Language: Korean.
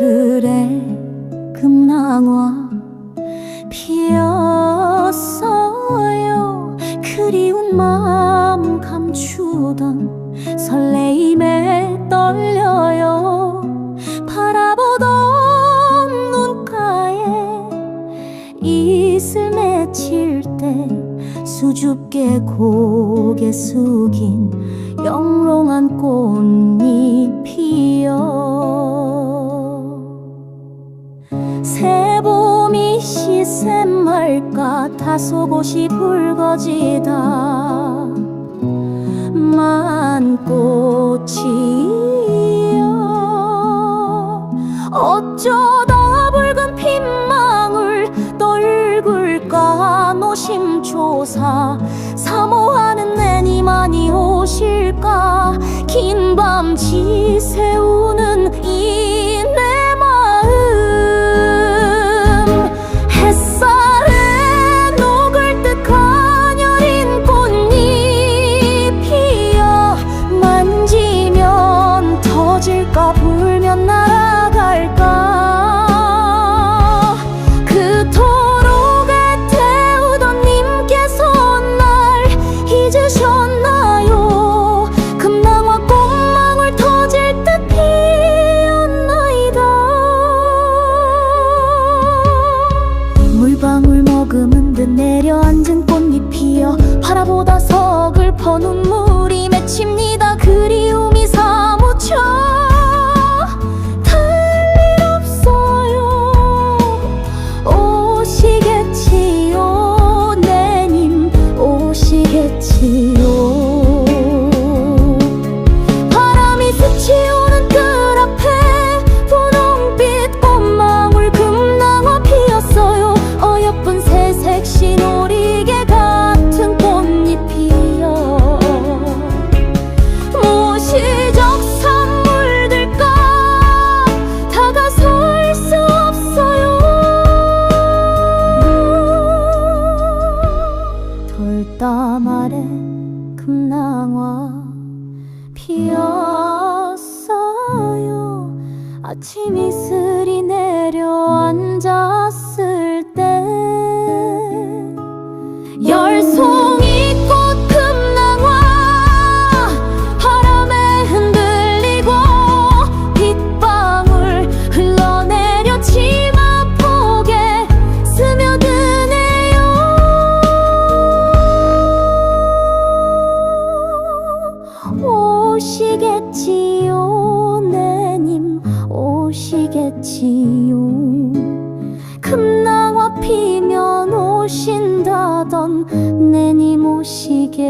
앞들에 금낭화 피었어요. 그리운 마음 감추던 이슬 맺힐 때 수줍게 고개 숙인 영롱한 꽃잎이여. 새봄이 시샘 말까 다소곳이 붉어지다. 만꽃이 심초사 사모하는 내니만이 오실까? 긴 밤 지새우는 이 내 마음. 햇살에 녹을 듯 가녀린 꽃잎이여 만지면 터질까? 불면 날아갈까 내려앉은 꽃잎이여 바라보다 서글퍼 눈물이 맺힙니다 아래 금낭화 피었어요. 아침 이슬 오시겠지요? 내님 오시겠지요? 금낭화 피면 오신다던 내님 오시겠지요